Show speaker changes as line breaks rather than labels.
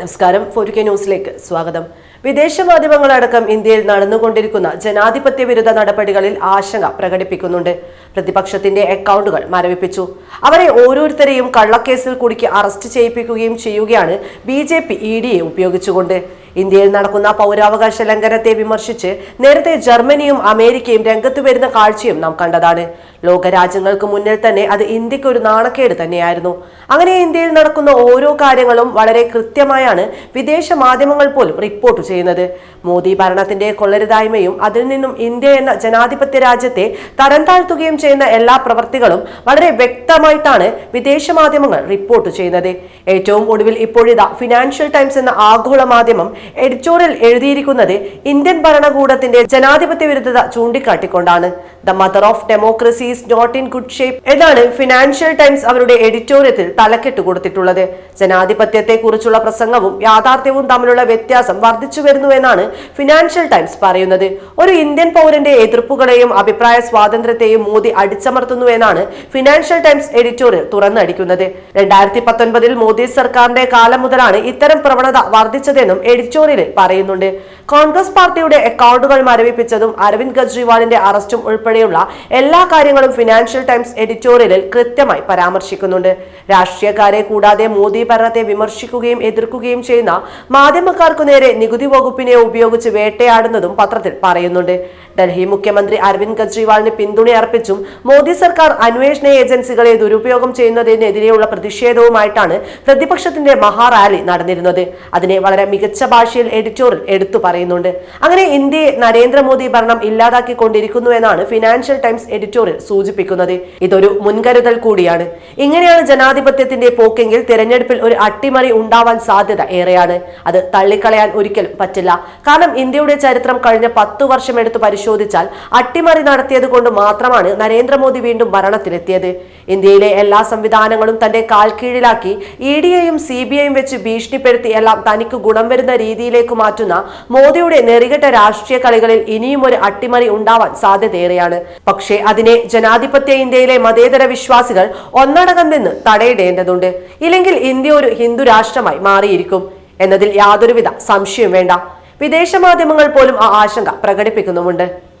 നമസ്കാരം. Four K ന്യൂസിലേക്ക് സ്വാഗതം. വിദേശ മാധ്യമങ്ങളടക്കം ഇന്ത്യയിൽ നടന്നുകൊണ്ടിരിക്കുന്ന ജനാധിപത്യ വിരുദ്ധ നടപടികളിൽ ആശങ്ക പ്രകടിപ്പിക്കുന്നുണ്ട്. പ്രതിപക്ഷത്തിന്റെ അക്കൗണ്ടുകൾ മരവിപ്പിച്ചു. അവരെ ഓരോരുത്തരെയും കള്ളക്കേസിൽ കുടുക്കി അറസ്റ്റ് ചെയ്യിപ്പിക്കുകയും ചെയ്യുകയാണ് ബി ജെ പി ഇ ഡിയെ ഉപയോഗിച്ചുകൊണ്ട്. ഇന്ത്യയിൽ നടക്കുന്ന പൗരാവകാശ ലംഘനത്തെ വിമർശിച്ച് നേരത്തെ ജർമ്മനിയും അമേരിക്കയും രംഗത്ത് വരുന്ന കാഴ്ചയും നാം കണ്ടതാണ്. ലോകരാജ്യങ്ങൾക്ക് മുന്നിൽ തന്നെ അത് ഇന്ത്യയ്ക്ക് ഒരു നാണക്കേട് തന്നെയായിരുന്നു. അങ്ങനെ ഇന്ത്യയിൽ നടക്കുന്ന ഓരോ കാര്യങ്ങളും വളരെ കൃത്യമായാണ് വിദേശ മാധ്യമങ്ങൾ പോലും റിപ്പോർട്ട് ചെയ്യുന്നത്. മോദി ഭരണത്തിന്റെ കൊള്ളരുതായ്മയും അതിൽ നിന്നും ഇന്ത്യ എന്ന ജനാധിപത്യ രാജ്യത്തെ തരം താഴ്ത്തുകയും ചെയ്യുന്ന എല്ലാ പ്രവർത്തികളും വളരെ വ്യക്തമായിട്ടാണ് വിദേശ മാധ്യമങ്ങൾ റിപ്പോർട്ട് ചെയ്യുന്നത്. ഏറ്റവും ഒടുവിൽ ഇപ്പോഴിതാ ഫിനാൻഷ്യൽ ടൈംസ് എന്ന ആഗോള മാധ്യമം എഡിറ്റോറിയൽ എഴുതിയിരിക്കുന്നത് ഇന്ത്യൻ ഭരണകൂടത്തിന്റെ ജനാധിപത്യ വിരുദ്ധത ചൂണ്ടിക്കാട്ടിക്കൊണ്ടാണ്. The mother of democracy not in good shape എന്നാണ് ഫിനാൻഷ്യൽ ടൈംസ് അവരുടെ എഡിറ്റോറിയത്തിൽ തലക്കെട്ട് കൊടുത്തിട്ടുള്ളത്. ജനാധിപത്യത്തെ കുറിച്ചുള്ള പ്രസംഗവും യാഥാർത്ഥ്യവും തമ്മിലുള്ള വ്യത്യാസം വർദ്ധിച്ചു വരുന്നുവെന്നാണ് ഫിനാൻഷ്യൽ ടൈംസ് പറയുന്നത്. ഒരു ഇന്ത്യൻ പൗരന്റെ എതിർപ്പുകളെയും അഭിപ്രായ സ്വാതന്ത്ര്യത്തെയും മോദി അടിച്ചമർത്തുന്നു എന്നാണ് ഫിനാൻഷ്യൽ ടൈംസ് എഡിറ്റോറിയൽ തുറന്നടിക്കുന്നത്. രണ്ടായിരത്തി പത്തൊൻപതിൽ മോദി സർക്കാരിന്റെ കാലം മുതലാണ് ഇത്തരം പ്രവണത വർദ്ധിച്ചതെന്നും എഡിറ്റോറിയലിൽ പറയുന്നുണ്ട്. കോൺഗ്രസ് പാർട്ടിയുടെ അക്കൗണ്ടുകൾ മരവിപ്പിച്ചതും അരവിന്ദ് കെജ്രിവാളിന്റെ അറസ്റ്റും ഉൾപ്പെടെയുള്ള എല്ലാ കാര്യങ്ങളും ഫിനാൻഷ്യൽ ടൈംസ് എഡിറ്റോറിയലിൽ കൃത്യമായി പരാമർശിക്കുന്നുണ്ട്. രാഷ്ട്രീയക്കാരെ കൂടാതെ മോദി ഭരണത്തെ വിമർശിക്കുകയും എതിർക്കുകയും ചെയ്യുന്ന മാധ്യമക്കാർക്കു നേരെ നികുതി വകുപ്പിനെ ഉപയോഗിച്ച് വേട്ടയാടുന്നതും പത്രത്തിൽ പറയുന്നുണ്ട്. ഡൽഹി മുഖ്യമന്ത്രി അരവിന്ദ് കെജ്രിവാളിന് പിന്തുണയർപ്പിച്ചും മോദി സർക്കാർ അന്വേഷണ ഏജൻസികളെ ദുരുപയോഗം ചെയ്യുന്നതിനെതിരെയുള്ള പ്രതിഷേധവുമായിട്ടാണ് പ്രതിപക്ഷത്തിന്റെ മഹാറാലി നടന്നിരുന്നത്. അതിനെ വളരെ മികച്ച ഭാഷയിൽ എഡിറ്റോറിൽ എടുത്തു പറയുന്നുണ്ട്. അങ്ങനെ ഇന്ത്യയെ നരേന്ദ്രമോദി ഭരണം ഇല്ലാതാക്കിക്കൊണ്ടിരിക്കുന്നു എന്നാണ് ഫിനാൻഷ്യൽ ടൈംസ് എഡിറ്റോറിയൽ സൂചിപ്പിക്കുന്നത്. ഇതൊരു മുൻകരുതൽ കൂടിയാണ്. ഇങ്ങനെയാണ് ജനാധിപത്യത്തിന്റെ പോക്കെങ്കിൽ തിരഞ്ഞെടുപ്പിൽ ഒരു അട്ടിമറി ഉണ്ടാവാൻ സാധ്യത ഏറെയാണ്. അത് തള്ളിക്കളയാൻ ഒരിക്കലും പറ്റില്ല. കാരണം ഇന്ത്യയുടെ ചരിത്രം കഴിഞ്ഞ പത്തു വർഷം എടുത്ത് പരിശോധിച്ചാൽ അട്ടിമറി നടത്തിയത് കൊണ്ട് മാത്രമാണ് നരേന്ദ്രമോദി വീണ്ടും ഭരണത്തിലെത്തിയത്. ഇന്ത്യയിലെ എല്ലാ സംവിധാനങ്ങളും തന്റെ കാൽ കീഴിലാക്കി ഇ ഡിയെയും സി ബി ഐയും വെച്ച് ഭീഷണിപ്പെടുത്തി എല്ലാം തനിക്ക് ഗുണം വരുന്ന രീതിയിലേക്ക് മാറ്റുന്ന മോദിയുടെ നെറികെട്ട രാഷ്ട്രീയ കളികളിൽ ഇനിയും ഒരു അട്ടിമറി ഉണ്ടാവാൻ സാധ്യതയേറെയാണ്. പക്ഷേ അതിനെ ജനാധിപത്യ ഇന്ത്യയിലെ മതേതര വിശ്വാസികൾ ഒന്നടങ്കം നിന്ന് തടയിടേണ്ടതുണ്ട്. ഇല്ലെങ്കിൽ ഇന്ത്യ ഒരു ഹിന്ദു രാഷ്ട്രമായി മാറിയിരിക്കും. എന്നതിൽ യാതൊരുവിധ സംശയം വേണ്ട. വിദേശ മാധ്യമങ്ങൾ പോലും ആ ആശങ്ക പ്രകടിപ്പിക്കുന്നുമുണ്ട്.